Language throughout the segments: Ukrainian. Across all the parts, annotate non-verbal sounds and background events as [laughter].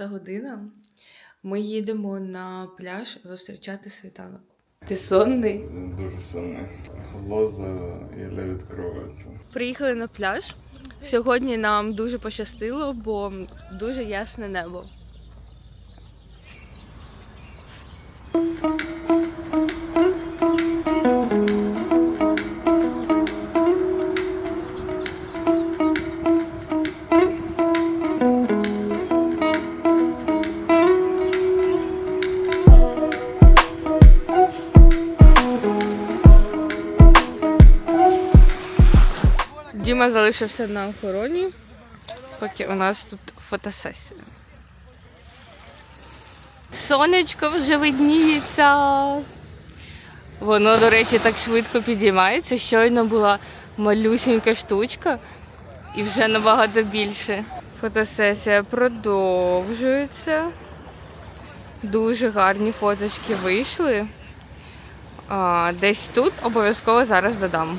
шоста година. Ми їдемо на пляж зустрічати світанок. Ти сонний? Дуже сильно. Глоза єле відкривається. Приїхали на пляж. Сьогодні нам дуже пощастило, бо дуже ясне небо. Діма залишився на охороні, поки у нас тут фотосесія. Сонечко вже видніється. Воно, до речі, так швидко підіймається. Щойно була малюсінька штучка і вже набагато більше. Фотосесія продовжується. Дуже гарні фоточки вийшли. Десь тут обов'язково зараз додам.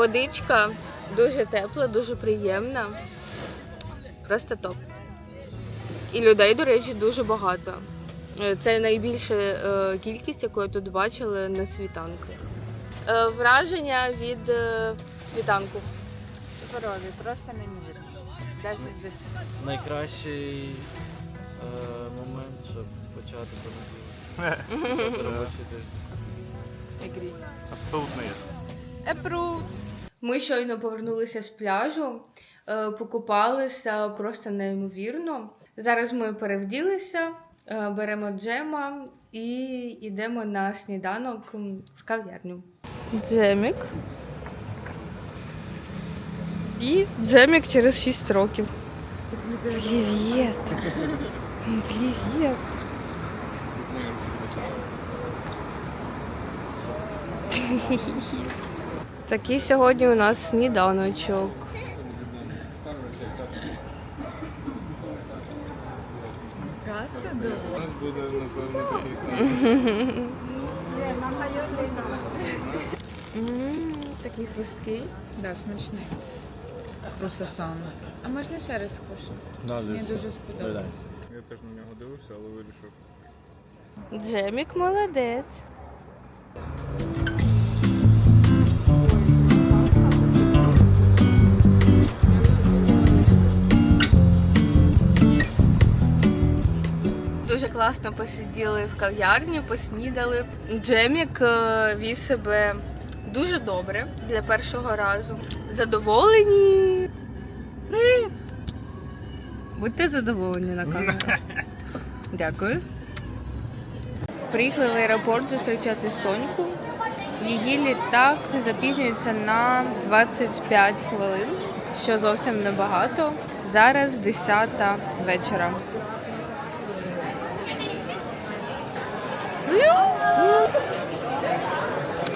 Водичка дуже тепла, дуже приємна. Просто топ. І людей, до речі, дуже багато. Е, Це найбільша е, кількість, яку я тут бачила на світанку. Е, Враження від світанку. Суперові, просто неймовірно. 10 з 10. найкращий е, момент, щоб почати понеділок. [laughs] Робочий тиждень. Абсолютно є. Approved. Ми щойно повернулися з пляжу, е, покупалися просто неймовірно. Зараз ми перевділися, е, беремо джема і йдемо на сніданок в кав'ярню. Джемік. І джемік через 6 років. Привіт! Привіт! [laughs] Такий сьогодні у нас сніданочок. У нас буде, напевно, такий самий. Такий хрусткий. Да, смачний. Просто сам. А можна ще раз скушати? Мені дуже сподобалось. Я теж на нього дивився, але вирішив. Джемік молодець. Класно посиділи в кав'ярні, поснідали. Джемік е, вів себе дуже добре для першого разу. Задоволені. Будьте задоволені на камеру. [laughs] Дякую. Приїхали в аеропорт зустрічати Соньку. Її літак запізнюється на 25 хвилин, що зовсім небагато. Зараз 10 вечора.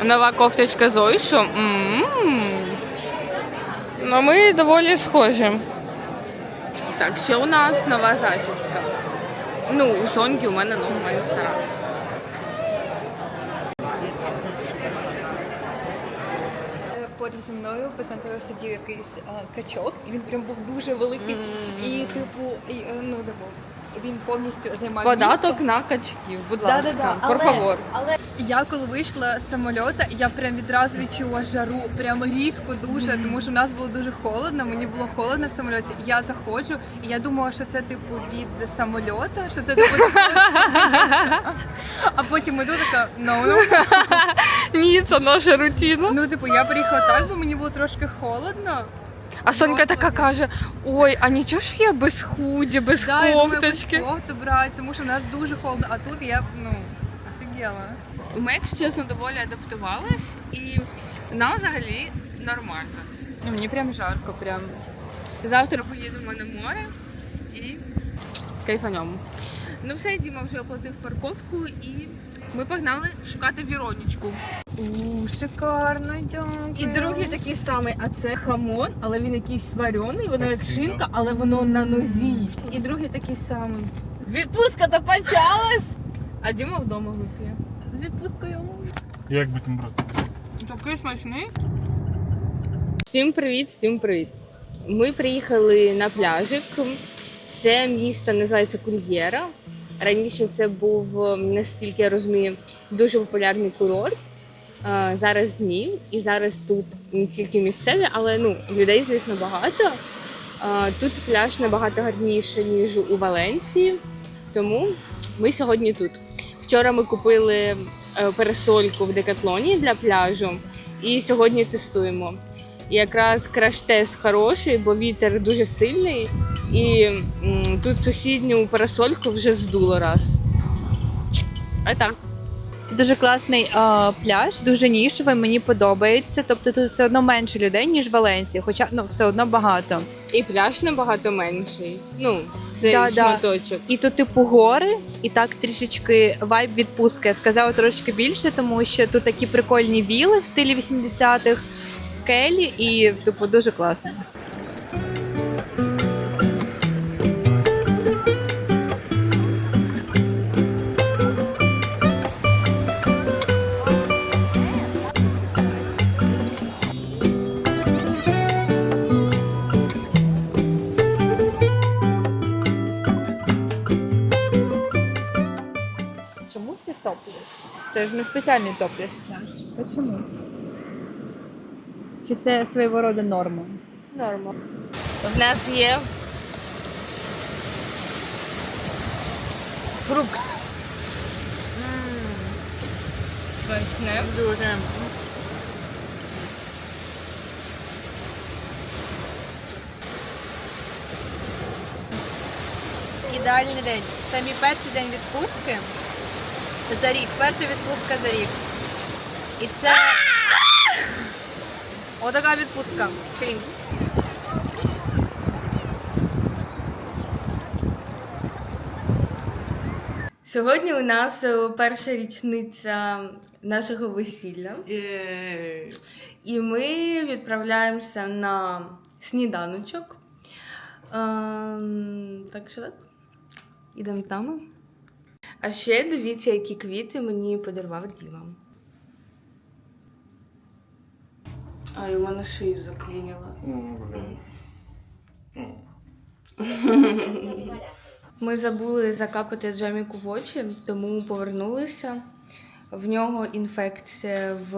Нова кофточка Зойшу. М-м-м. Ну, ми доволі схожі. Так, що у нас нова зачіска? Ну, у Соньки у мене у стара. Поряд зі мною посмотрела сидів якийсь а, качок, і він прям був дуже великий. І типу, і, е, ну типу, він повністю займав Податок місце. на качків, будь Да, ласка, да, да. por Але- favor. Але я коли вийшла з самольота, я прям відразу відчула жару, прям різко дуже, тому що в нас було дуже холодно, мені було холодно в самольоті. Я заходжу, і я думала, що це типу від самольота, що це типу. [laughs] а потім іду така, ну ну. [laughs] Ні, це наша рутина. Ну, типу, я приїхала так, бо мені було трошки холодно. А Сонька така каже: ой, а нічого ж я без худі, без Да, я думаю, кофточки. кофту брати, тому що в нас дуже холодно, а тут я, ну, офігела. Ми, якщо чесно, доволі адаптувались і нам взагалі нормально. Ну, мені прям жарко, прям. Завтра поїдемо на море і кайфанемо. Ну все, Діма вже оплатив парковку і Ми погнали шукати Віронічку. У, шикарно, дякую. І другий такий самий, а це хамон, але він якийсь варений, воно як шинка, але воно на нозі. І другий такий самий. Відпустка то почалась! А Діма вдома вип'є. З відпусткою. Як би там просто. Такий смачний. Всім привіт, всім привіт. Ми приїхали на пляжик. Це місто називається Кульєра. Раніше це був, наскільки я розумію, дуже популярний курорт. Зараз ні. І зараз тут не тільки місцеві, але ну, людей, звісно, багато. Тут пляж набагато гарніше, ніж у Валенсії. Тому ми сьогодні тут. Вчора ми купили е, пересольку в декатлоні для пляжу, і сьогодні тестуємо. І якраз краш-тест хороший, бо вітер дуже сильний, і м, тут сусідню парасольку вже здуло раз. А так. Це дуже класний а, пляж, дуже нішевий, мені подобається. Тобто тут все одно менше людей, ніж в Валенсії, хоча ну все одно багато. І пляж набагато менший. Ну, це Да, да. шматочок. І тут, типу, гори, і так трішечки вайб відпустки. Я сказала трошки більше, тому що тут такі прикольні віли в стилі 80-х, скелі, і типу дуже класно. Це топлес? Це ж не спеціальний топлес пляж. Чому? Чи це свого роду норма? Норма. В нас є фрукт. Смачне. Дуже. Ідеальний день. Це мій перший день відпустки. За рік. Перша відпустка за рік. І це. Отака відпустка. Крінж. Сьогодні у нас е, перша річниця нашого весілля. І ми відправляємося на сніданочок. Ем, так що так. Ідемо там. А ще дивіться, які квіти мені подарував Діма. А, і в мене шию заклінило. Ми забули закапати Джеміку в очі, тому повернулися. В нього інфекція в,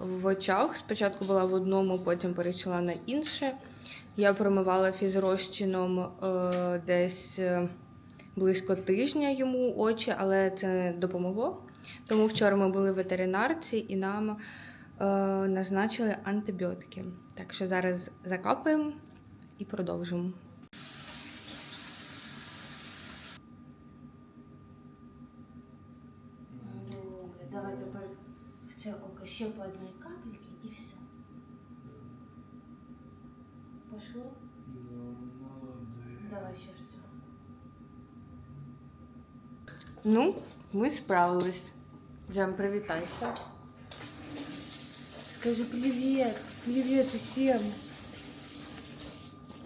в очах. Спочатку була в одному, потім перейшла на інше. Я промивала фізрозчином е, десь е, близько тижня йому очі, але це не допомогло. Тому вчора ми були в ветеринарці і нам е, назначили антибіотики. Так що зараз закапаємо і продовжимо. Добре, давай тепер в це око ще по одній капельки і все. Пошло? Давай ще в це. Ну, ми справились. Джем, привітайся. Скажи привіт, привіт усім.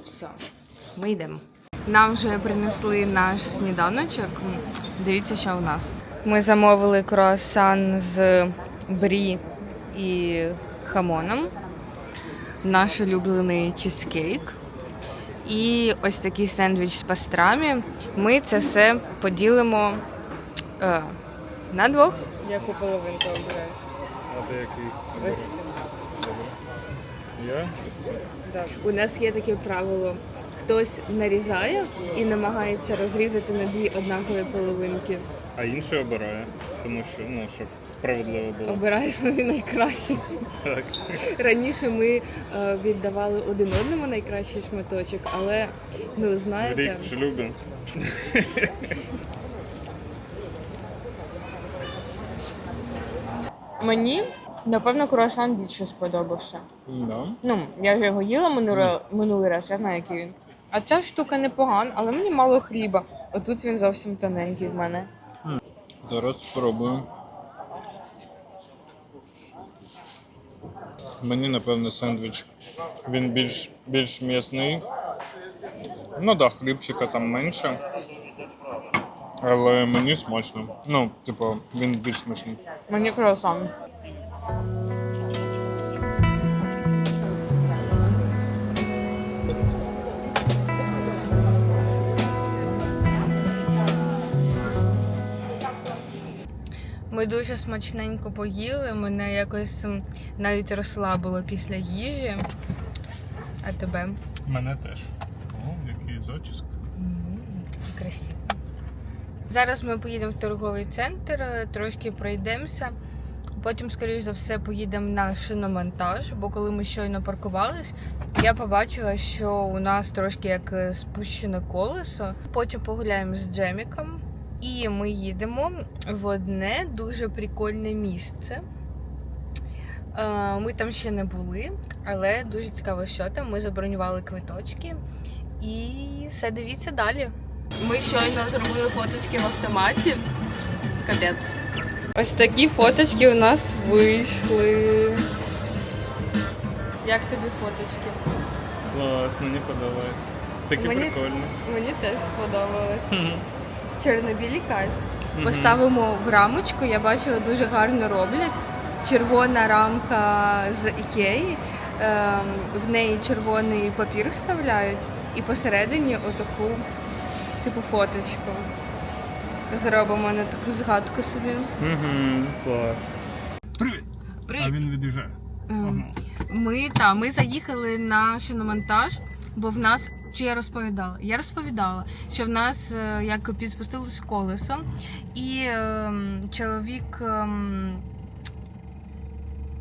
Все, ми йдемо. Нам вже принесли наш сніданочок. Дивіться, що у нас. Ми замовили круасан з брі і хамоном, наш улюблений чизкейк. І ось такий сендвіч з пастрамі. Ми це все поділимо е, на двох. Яку половинку обираєш? А ти який? Добре. Я? Так. У нас є таке правило. Хтось нарізає і намагається розрізати на дві однакові половинки. А інший обирає, тому що, ну, щоб справедливо було. Обираєш собі найкраще. Так. Раніше ми е, віддавали один одному найкращий шматочок, але ну знаєте. Рік в шлюбі. Мені, напевно, круасан більше сподобався. Да. Ну, я вже його їла минулий, минулий раз, я знаю, який він. А ця штука непогана, але мені мало хліба. Отут він зовсім тоненький в мене. Зараз спробую. Мені, напевно, сендвіч. Він більш, більш м'ясний. Ну так, да, хлібчика там менше. Але мені смачно. Ну, типу, він більш смачний. Мені круасан. Ми дуже смачненько поїли. Мене якось навіть розслабило після їжі. А тебе? Мене теж. О, який зачіск. Такий красивий. Зараз ми поїдемо в торговий центр, е, трошки пройдемося. Потім, скоріш за все, поїдемо на шиномонтаж, бо коли ми щойно паркувались, я побачила, що у нас трошки як е, спущене колесо. Потім погуляємо з Джеміком. І ми їдемо в одне дуже прикольне місце. Е, Ми там ще не були, але дуже цікаво, що там. Ми забронювали квиточки. І все дивіться далі. Ми щойно зробили фоточки в автоматі. Капець. Ось такі фоточки у нас вийшли. Як тобі фоточки? Клас, мені подобається. Такі Мені- прикольні. Мені теж сподобалось. Чорно-білі кайф. Мгм. Поставимо в рамочку, я бачила, дуже гарно роблять. Червона рамка з Ікеї. Ем, в неї червоний папір вставляють і посередині отаку типу фоточку. Зробимо на таку згадку собі. Угу, клас. Привіт! він від'їжджає. Ем, Ми та ми заїхали на шиномонтаж, бо в нас чи я розповідала? Я розповідала, що в нас е, як підспустилось колесо, і ем, чоловік ем,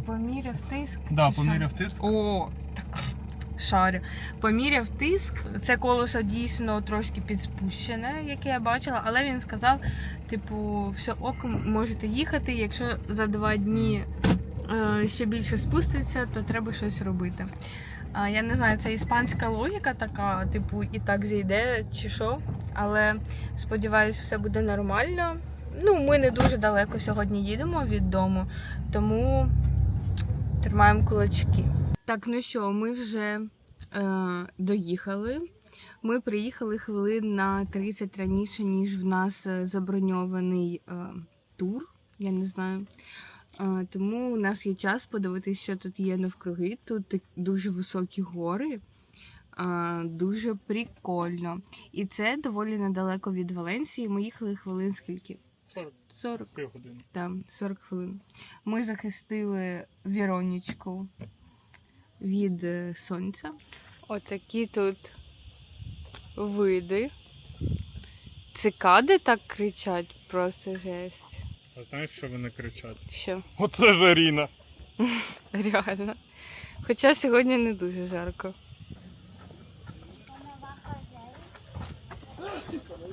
поміряв тиск. Да, чи що? поміряв тиск. О, шарю. Поміряв тиск. Це колесо дійсно трошки підспущене, яке я бачила, але він сказав: типу, все ок, можете їхати. Якщо за два дні е, ще більше спуститься, то треба щось робити. Я не знаю, це іспанська логіка така, типу, і так зійде, чи що. Але сподіваюсь, все буде нормально. Ну, ми не дуже далеко сьогодні їдемо від дому, тому тримаємо кулачки. Так, ну що, ми вже е, доїхали. Ми приїхали хвилин на 30 раніше, ніж в нас е, заброньований е, тур. Я не знаю. Е, тому у нас є час подивитися, що тут є навкруги. Тут дуже високі гори. е, Дуже прикольно. І це доволі недалеко від Валенсії. Ми їхали хвилин скільки? 40 40. півгодини. Там 40 хвилин. Ми захистили Віронічку від е, сонця. Отакі тут види. Цикади так кричать, просто жесть. А знаєш, що вони кричать? Що? Оце жаріна. [laughs] Реально. Хоча сьогодні не дуже жарко.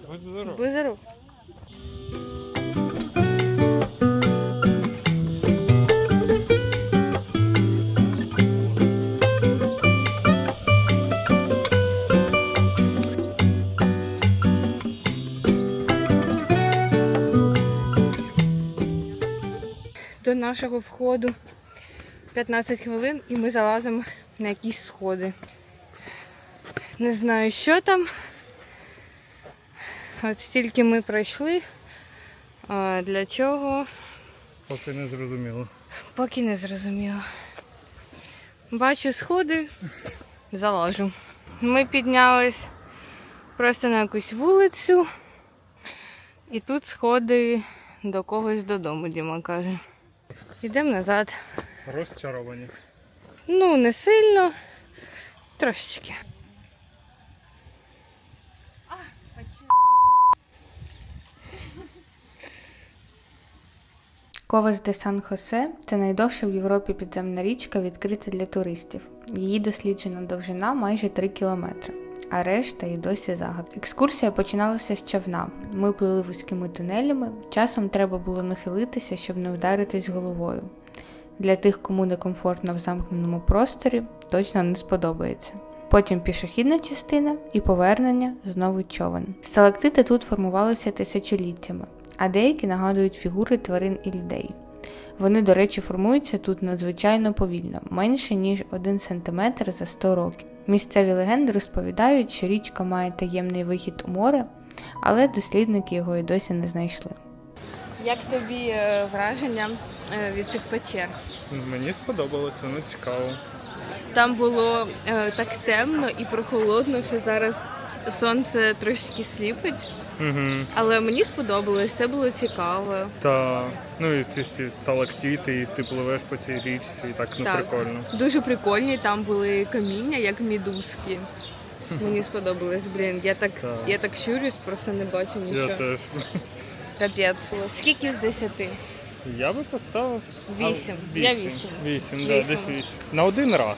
Будь здоров. Будь здоров. Нашого входу 15 хвилин і ми залазимо на якісь сходи. Не знаю, що там. От стільки ми пройшли. А для чого? Поки не зрозуміло. Поки не зрозуміло. Бачу сходи, залажу. Ми піднялись просто на якусь вулицю. І тут сходи до когось додому, Діма каже. Йдемо назад. Розчаровані. Ну, не сильно, трошечки. Ковас де Сан Хосе це найдовша в Європі підземна річка, відкрита для туристів. Її досліджена довжина майже 3 кілометри, а решта і досі загад. Екскурсія починалася з човна. Ми плили вузькими тунелями. Часом треба було нахилитися, щоб не вдаритись головою. Для тих, кому некомфортно в замкненому просторі, точно не сподобається. Потім пішохідна частина і повернення знову човен. Сталактити тут формувалися тисячоліттями, а деякі нагадують фігури тварин і людей. Вони, до речі, формуються тут надзвичайно повільно, менше ніж 1 см за 100 років. Місцеві легенди розповідають, що річка має таємний вихід у море, але дослідники його і досі не знайшли. Як тобі е, враження е, від цих печер? Мені сподобалося, воно цікаво. Там було е, так темно і прохолодно, що зараз сонце трошки сліпить, Угу. але мені сподобалось, це було цікаво. Та ну і ці всі сталактити, і ти пливеш по цій річці, і так ну Так. прикольно. Дуже прикольні, там були каміння, як мідузки. Мені сподобалось, блін. Я так, Так. я так щурюсь, просто не бачу Я нічого. теж. Капець. Скільки з десяти? Я би поставив. Вісім. Я вісім. вісім. Вісім, да, Вісім. десь вісім. На один раз.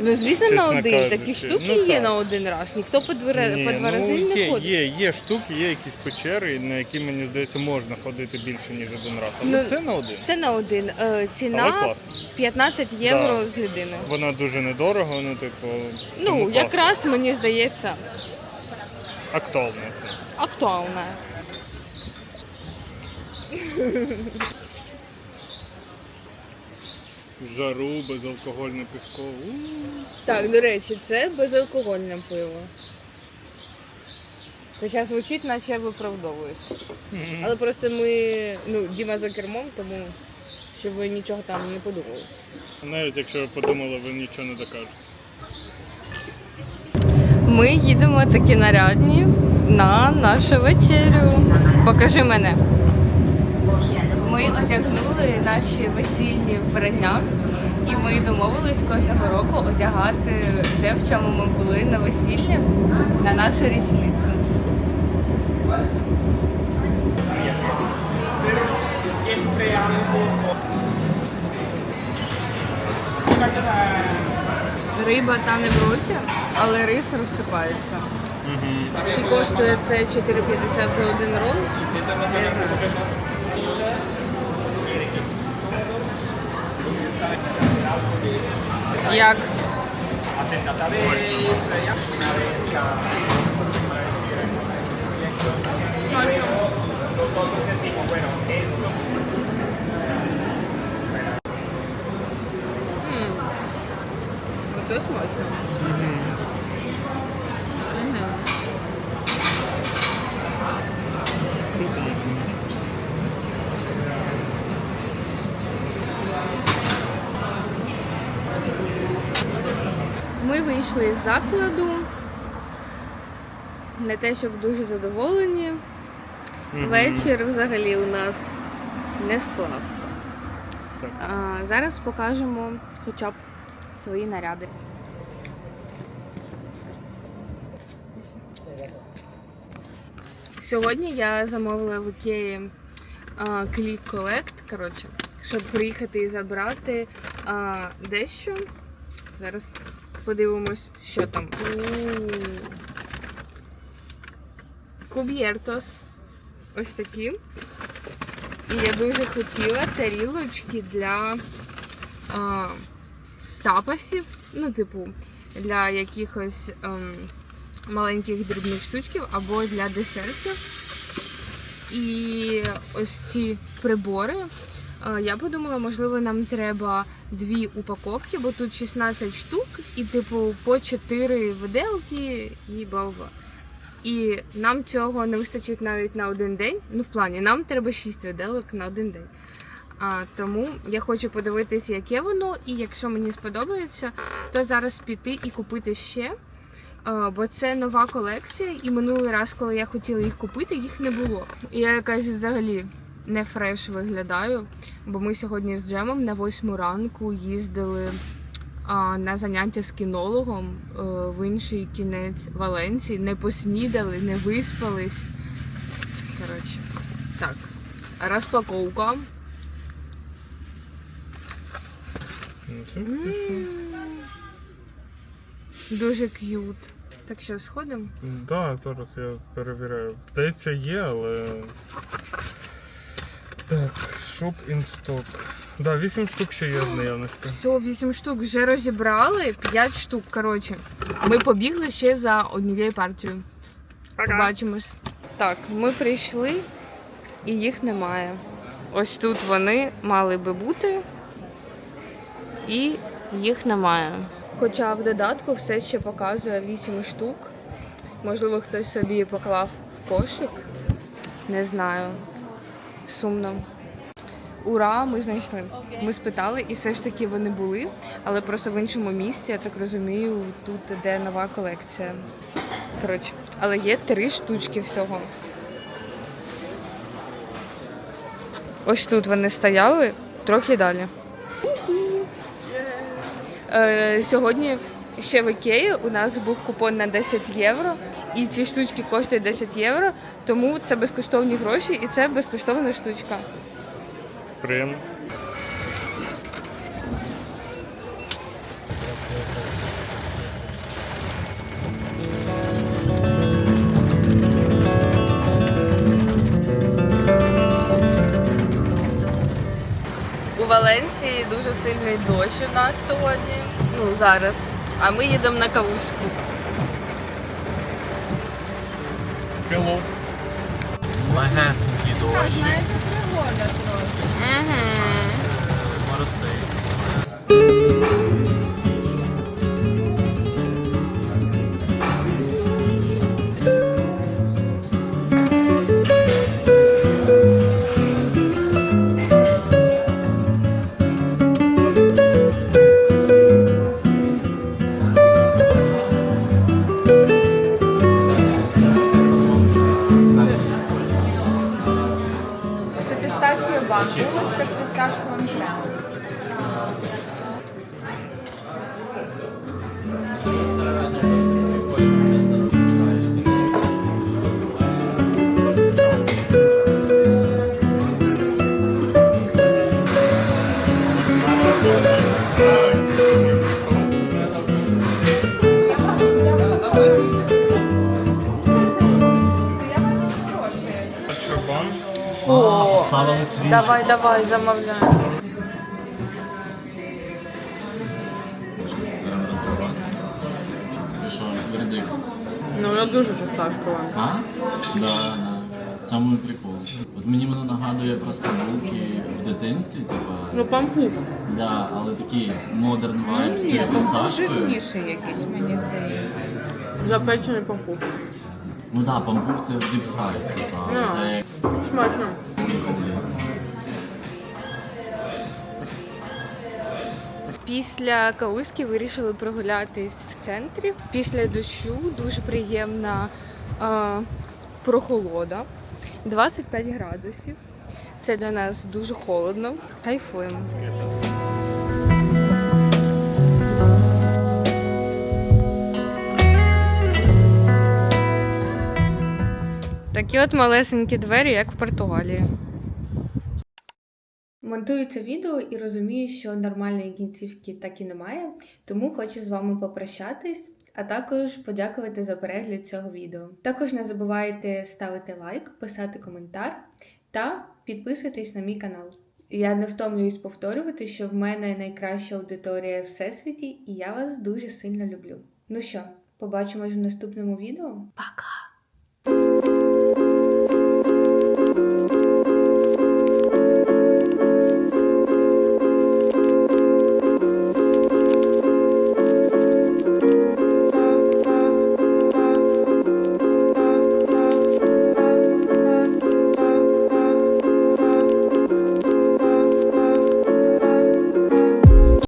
Ну, звісно, на один. кажучи, Такі штуки ну, є так. на один раз. Ніхто по, двери, Ні, по два ну, рази не є, ходить. є, є штуки, є якісь печери, на які, мені здається, можна ходити більше, ніж один раз. Але Ну, це на один. Це на один. Е, Але Ціна класно. 15 євро Да. з людиною. Вона дуже недорого, ну, типу. Ну, класно. якраз мені здається, актуально це. актуальна. Жару, безалкогольне пивко. у. Так, до речі, це безалкогольне пиво. Хоча звучить, наче я виправдовуюсь. Мгм. Але просто ми, ну, Діма за кермом, тому щоб ви нічого там не подумали. Навіть якщо ви подумали, ви нічого не докажете. Ми їдемо такі нарядні на нашу вечерю. Покажи мене. Ми одягнули наші весільні вбрання, і ми домовились кожного року одягати те, в чому ми були на весіллі на нашу річницю. Риба та не в роті, але рис розсипається. Чи коштує це 4,50 за один рол? Не знаю. Як? М. Оце смачно. Мгм. Ми вийшли з закладу. Не те, щоб дуже задоволені. Мгм. Вечір взагалі у нас не склався. Так. А, зараз покажемо хоча б свої наряди. Сьогодні я замовила в Ікеї клік колект, коротше, щоб приїхати і забрати а, дещо. Зараз подивимось, що там. Куб'єртос. Ось такі. І я дуже хотіла тарілочки для а, тапасів. Ну, типу, для якихось ем, маленьких дрібних штучків або для десертів. І ось ці прибори. Е, Я подумала, можливо, нам треба дві упаковки, бо тут 16 штук, і, типу, по 4 виделки і бла-бла. І нам цього не вистачить навіть на один день. Ну, в плані, нам треба 6 виделок на один день. А, тому я хочу подивитися, яке воно, і якщо мені сподобається, то зараз піти і купити ще. А, бо це нова колекція, і минулий раз, коли я хотіла їх купити, їх не було. І я якась взагалі не фреш виглядаю, бо ми сьогодні з Джемом на восьму ранку їздили а, на заняття з кінологом е, в інший кінець Валенції, не поснідали, не виспались. Коротше, так. Розпаковка. Ну, М, Дуже к'ют. Так що сходимо? Да, зараз я перевіряю. Здається, є, але. Так, in stock. Да, 8 штук ще є в наявності. Все, 8 штук вже розібрали, 5 штук. Коротше, ми побігли ще за однією партією. Побачимось. Так, ми прийшли і їх немає. Ось тут вони мали би бути, і їх немає. Хоча в додатку все ще показує 8 штук. Можливо, хтось собі поклав в кошик. Не знаю. Сумно. Ура, ми знайшли. Ми спитали, і все ж таки вони були, але просто в іншому місці, я так розумію, тут де нова колекція. Коротше, але є три штучки всього. Ось тут вони стояли, трохи далі. Е, сьогодні ще в Ікеї у нас був купон на 10 євро, і ці штучки коштують 10 євро, тому це безкоштовні гроші і це безкоштовна штучка. Приємно. У Валенції дуже сильний дощ у нас сьогодні. Ну, зараз. А ми їдемо на Калузьку. Hello. Легесенький дощ, Знаєте, пригода трохи. Угу. мороси. Thank. Дуже. А? Да, да. В цьому і прикол. От мені воно нагадує просто булки в дитинстві, типа. Ну, пампух. Да, але такий модерн вайб з цією Ні, фісташкою. жирніший якийсь, мені здається. Запечений пампух. Ну да, пампух це fry, типа, Ну. це як Смачно. Після Калузьки вирішили прогулятись в центрі. Після дощу дуже приємна е, прохолода. 25 градусів. Це для нас дуже холодно. Кайфуємо. Такі от малесенькі двері, як в Португалії. Монтую це відео і розумію, що нормальної кінцівки так і немає, тому хочу з вами попрощатись, а також подякувати за перегляд цього відео. Також не забувайте ставити лайк, писати коментар та підписуйтесь на мій канал. Я не втомлююсь повторювати, що в мене найкраща аудиторія в всесвіті, і я вас дуже сильно люблю. Ну що, побачимось в наступному відео? Пока!